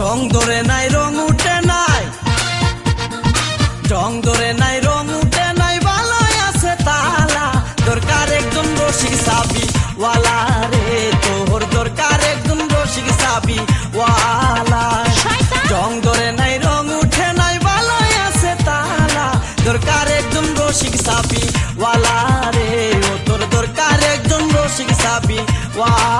রং ধরে নাই, রং উঠে নাই। রং ধরে নাই, রং উঠে নাই, ভালোই আছে তালা। দরকার একজন রসিক সাবি ওয়ালা রে, তোর দরকার একজন রসিক সাবি ওয়ালা! রং ধরে নাই, রং উঠে নাই, ভালোই আছে তালা। দরকার একজন রসিক সাবি ওয়ালা রে তোর দরকার একজন রসিক সাবি ওয়ালা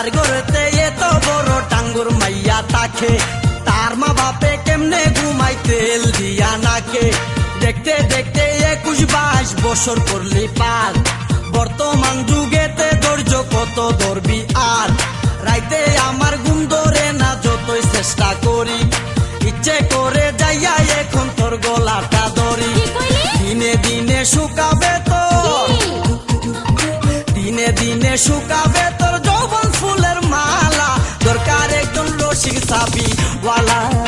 যার ঘরেতে এত বড় টাঙ্গুর মাইয়া তাকে। তার মা বাপে কেমনে ঘুমাই তেল দিয়া নাকে। দেখতে দেখতে একুশ বাইশ বছর করলি পার। বর্তমান যুগেতে ধৈর্য কত ধরবি আর। রাইতে আমার ঘুম ধরে না যতই চেষ্টা করি। ইচ্ছে করে যাইয়া এখন তোর গলাটা ধরি। দিনে দিনে শুকাবে তো। দিনে দিনে শুকাবে রসিক সাবি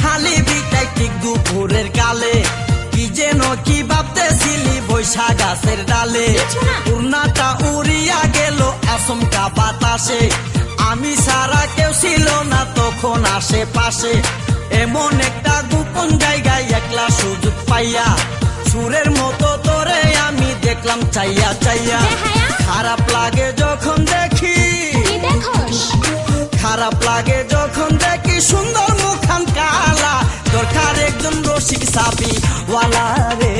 খালি বিটাই ঠিক দুপুরের কালে? কি যেন কি ভাবতেছিলি বৈশা গাছের ডালে। উড়নাটা উড়িয়া গেল আসমকা বাতাসে। আমি সারা কেউ ছিল না তখন আশেপাশে। এমন একটা গোপন জায়গায় একলা সুযোগ পাইয়া। সুরের মতো তোরে আমি দেখলাম চাইয়া চাইয়া। খারাপ লাগে যখন দেখি। খারাপ লাগে যখন দেখি সুন্দর खुशी सापी वाला रे